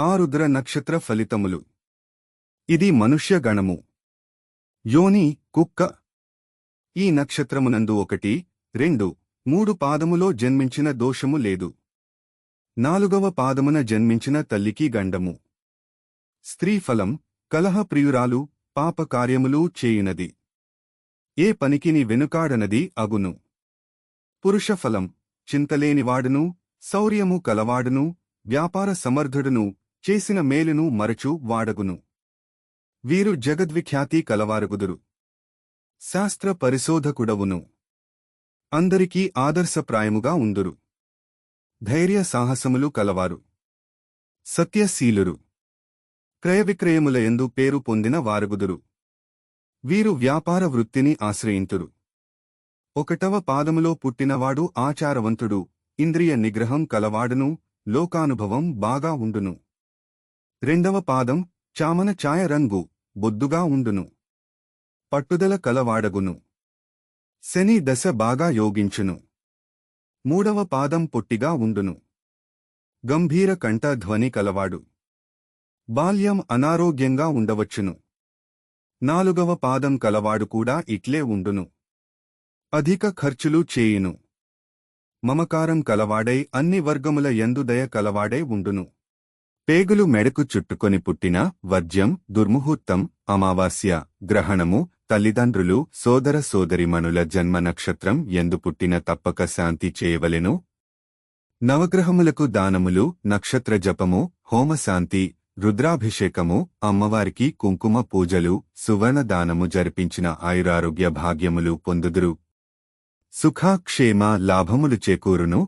ఆరుద్ర నక్షత్ర ఫలితములు. ఇది మనుష్య గణము. యోని కుక్క. ఈ నక్షత్రమునందు ఒకటి రెండు మూడు పాదములో జన్మించిన దోషము లేదు. నాలుగవ పాదమున జన్మించిన తల్లికి గండము. స్త్రీ ఫలం కలహప్రియురాలు పాపకార్యములు చేయునది. ఏ పనికిని వెనుకాడనది అగును. పురుష ఫలం చింతలేనివాడును శౌర్యము కలవాడును వ్యాపార సమర్థుడును చేసిన మేలును మరచు వాడగును. వీరు జగద్విఖ్యాతి కలవారుగుదురు. శాస్త్ర పరిశోధకుడవును. అందరికీ ఆదర్శప్రాయముగా ఉందురు. ధైర్య సాహసములు కలవారు. సత్యశీలురు. క్రయవిక్రయముల ఎందు పేరు పొందిన వారుగుదురు. వీరు వ్యాపార వృత్తిని ఆశ్రయింతురు. ఒకటవ పాదములో పుట్టినవాడు ఆచారవంతుడు ఇంద్రియ నిగ్రహం కలవాడును లోకానుభవం బాగా ఉండును. రెండవ పాదం చామన ఛాయ రంగు బొద్దుగా ఉండును. పట్టుదల కలవాడగును. శని దశ బాగా యోగించును. మూడవ పాదం పొట్టిగా ఉండును. గంభీర కంఠధ్వని కలవాడు. బాల్యం అనారోగ్యంగా ఉండవచ్చును. నాలుగవ పాదం కలవాడు కూడా ఇట్లే ఉండును. అధిక ఖర్చులు చేయును. మమకారం కలవాడై అన్ని వర్గముల యందుదయ కలవాడై ఉండును. పేగులు మెడకు చుట్టుకొని పుట్టిన వర్జ్యం దుర్ముహూర్తం అమావాస్య గ్రహణము తల్లిదండ్రులు సోదర సోదరిమణుల జన్మ నక్షత్రం ఎందు పుట్టిన తప్పక శాంతి చేయవలెను. నవగ్రహములకు దానములు నక్షత్ర జపము హోమశాంతి రుద్రాభిషేకము అమ్మవారికి కుంకుమ పూజలు సువర్ణ దానము జరిపించిన ఆయురారోగ్య భాగ్యములు పొందుదురు. సుఖ క్షేమ లాభములు చేకూరును.